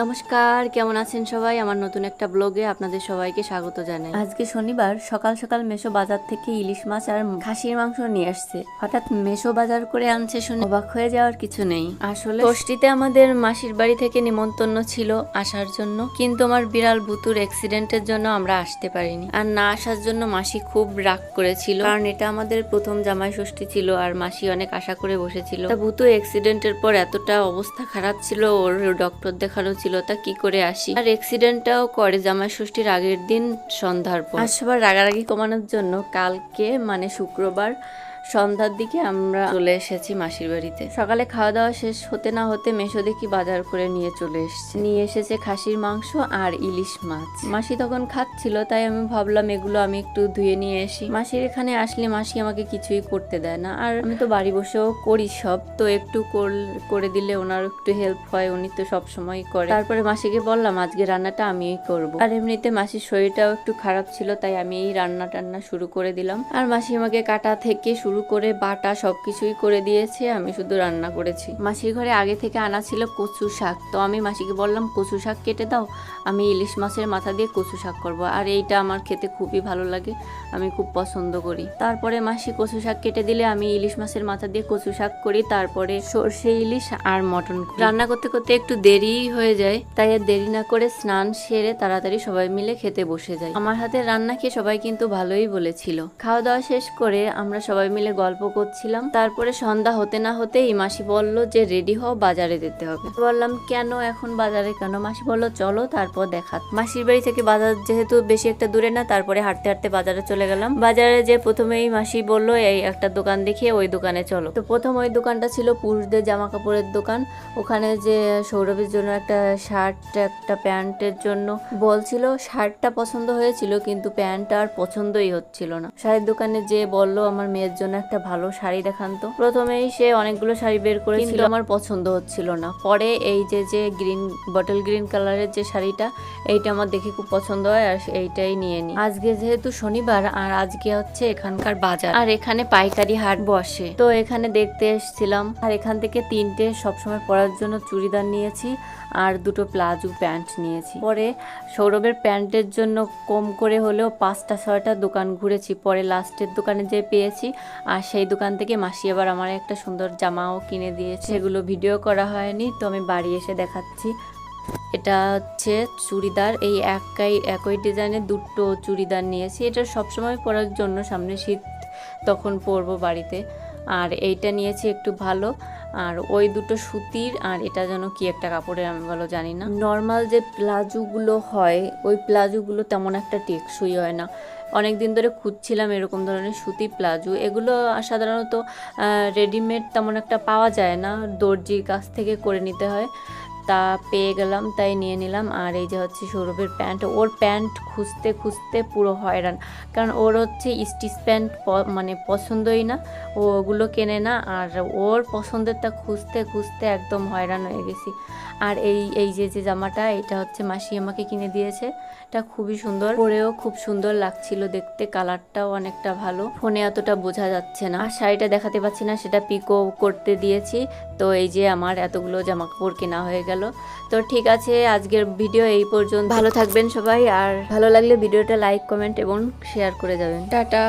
নমস্কার কেমন আছেন সবাই? আমার নতুন একটা ব্লগে আপনাদের সবাইকে স্বাগত জানাই। আজকে শনিবার সকাল সকাল মেশো বাজার থেকে ইলিশ মাছ আর খাসির মাংস নিয়ে আসছে। হঠাৎ মেশো বাজার করে আনছে শুনে অবাক হয়ে যাওয়ার কিছু নেই। আসলে ষষ্ঠীতে আমাদের মাসির বাড়ি থেকে নিমন্ত্রণ ছিল আসার জন্য কিন্তু আমার বিড়াল বুতুর অ্যাক্সিডেন্টের জন্য আমরা আসতে পারিনি। আর না আসার জন্য মাসি খুব রাগ করেছিল কারণ এটা আমাদের প্রথম জামাই ষষ্ঠী ছিল আর মাসি অনেক আশা করে বসেছিল। তা ভূতু অ্যাক্সিডেন্টের পর এতটা অবস্থা খারাপ ছিল ওর ডক্টর দেখানো ছিল, তা কি করে আসি? আর অ্যাক্সিডেন্টটাও করে জামাই ষষ্ঠীর আগের দিন সন্ধ্যার পর। আর সবার রাগারাগি কমানোর জন্য কালকে মানে শুক্রবার সন্ধ্যার দিকে আমরা চলে এসেছি মাসির বাড়িতে। সকালে খাওয়া দাওয়া শেষ হতে না হতে মেশো দেখি বাজার করে নিয়ে চলে এসেছে। নিয়ে এসেছে খাসির মাংস আর ইলিশ মাছ। মাসি তখন খাচ্ছিল, তাই আমি ভাবলাম এগুলো আমি একটু ধুয়ে নিয়ে আসি। মাসির এখানে আসলে মাসি আমাকে কিছুই করতে দেয় না। আর আমি তো বাড়ি বসেও করি সব, তো একটু কর- দিলে ওনার একটু হেল্প হয়, উনি তো সব সময় করে। তারপরে মাসিকে বললাম, আজকে রান্নাটা আমিই করব। আর এমনিতে মাসির শরীরটাও একটু খারাপ ছিল, তাই আমি এই রান্না টান্না শুরু করে দিলাম। আর মাসি আমাকে কাটা থেকে শুরু করে বাটা সবকিছুই করে দিয়েছে, আমি শুধু রান্না করেছি। মাসির ঘরে আগে থেকে আনা ছিল কচু শাক, তো আমি মাসিকে বললাম, কচু শাক কেটে দাও, আমি ইলিশ মাছের মাথা দিয়ে কচু শাক করব। আর এইটা আমার খেতে খুবই ভালো লাগে, আমি খুব পছন্দ করি। তারপরে মাসি কচু শাক কেটে দিলে আমি ইলিশ মাছের মাথা দিয়ে কচু শাক করি, তারপরে সর্ষে ইলিশ আর মটন রান্না করতে করতে একটু দেরি হয়ে যায়, তাই আর দেরি না করে স্নান সেরে তাড়াতাড়ি সবাই মিলে খেতে বসে যাই। আমার হাতে রান্না খেয়ে সবাই কিন্তু ভালোই বলেছিল। খাওয়া দাওয়া শেষ করে আমরা সবাই মিলে গল্প করছিলাম। তারপরে সন্ধ্যা হতে না হতেই মাসি বলল যে, রেডি হও, বাজারে যেতে হবে। বললাম, কেন এখন বাজারে কেন? মাসি বলল, চলো, তারপর দেখা। মাসির বাড়ি থেকে বাজার যেহেতু বেশি একটা দূরে না, তারপরে হাঁটতে হাঁটতে বাজারে চলে গেলাম। বাজারে যে প্রথমেই মাসি বলল, এই একটা দোকান দেখিয়ে ওই দোকানে চলো। তো প্রথম ওই দোকানটা ছিল পুরুষদের জামা কাপড়ের দোকান। ওখানে যে সৌরভের জন্য একটা শার্ট, একটা প্যান্টের জন্য বলছিল শার্টটা পছন্দ হয়েছিল, কিন্তু প্যান্টটা আর পছন্দই হচ্ছিল না। শাড়ির দোকানে যে বলল, আমার মেয়ের জন্য একটা ভালো শাড়ি দেখান তো প্রথমেই সে অনেকগুলো শাড়ি বের করেছিল। আমার পছন্দ হচ্ছিল না। পরে এই যে যে গ্রিন বটল গ্রিন কালারের যে শাড়িটা এইটা আমার দেখে খুব পছন্দ হয় আর এইটাই নিয়ে নিই আজকে যেহেতু শনিবার আর আজকে হচ্ছে এখানকার বাজার। আর এখানে পাইকারি হাট বসে। তো এখানে দেখতে এসেছিলাম। আর এখান থেকে তিনটে সবসময় পরার জন্য চুড়িদার নিয়েছি আর দুটো প্লাজো প্যান্ট নিয়েছি। পরে সৌরভের প্যান্টের জন্য কম করে হলেও পাঁচটা ছয়টা দোকান ঘুরেছি। পরে লাস্টের দোকানে যে পেয়েছি। আর সেই দোকান থেকে মাসি আবার আমার একটা সুন্দর জামাও কিনে দিয়েছে। সেগুলো ভিডিও করা হয়নি, তো আমি বাড়ি এসে দেখাচ্ছি। এটা হচ্ছে চুড়িদার, এই একাই, একই ডিজাইনের দুটো চুড়িদার নিয়েছি। এটা সবসময় পরার জন্য সামনে শীত তখন পরবো বাড়িতে। আর এইটা নিয়েছি একটু ভালো, আর ওই দুটো সুতির, আর এটা যেন কি একটা কাপড়ের আমি বলো জানি না। নর্মাল যে প্লাজোগুলো হয়, ওই প্লাজোগুলো তেমন একটা টেকসই হয় না। অনেক দিন ধরে খুঁজছিলাম এরকম ধরনের সুতি প্লাজো। এগুলো সাধারণত রেডিমেড তেমন একটা পাওয়া যায় না। দর্জির কাছ থেকে করে নিতে হয়। তা পেয়ে গেলাম, তাই নিয়ে নিলাম। আর এই যে হচ্ছে সৌরভের প্যান্ট, ওর প্যান্ট খুঁজতে খুঁজতে পুরো হয়রান। কারণ ওর হচ্ছে স্টিচ প্যান্ট মানে পছন্দই না ওগুলো কেনে না। আর ওর পছন্দেরটা খুঁজতে খুঁজতে একদম হয়রান হয়ে গেছি। আর এই এই যে যে জামাটা, এটা হচ্ছে মাসি আমাকে কিনে দিয়েছে। এটা খুবই সুন্দর। পরেও খুব সুন্দর লাগছিল দেখতে, কালারটাও অনেকটা ভালো। ফোনে অতটা বোঝা যাচ্ছে না। আর শাড়িটা দেখাতে পাচ্ছি না, সেটা পিকো করতে দিয়েছি। তো এই যে আমার এতগুলো জামা কাপড় কেনা হয়ে গেল। তো ঠিক আছে আজকের ভিডিও এই পর্যন্ত। ভালো থাকবেন সবাই আর ভালো লাগলে ভিডিওটা লাইক কমেন্ট এবং শেয়ার করে যাবেন। টাটা।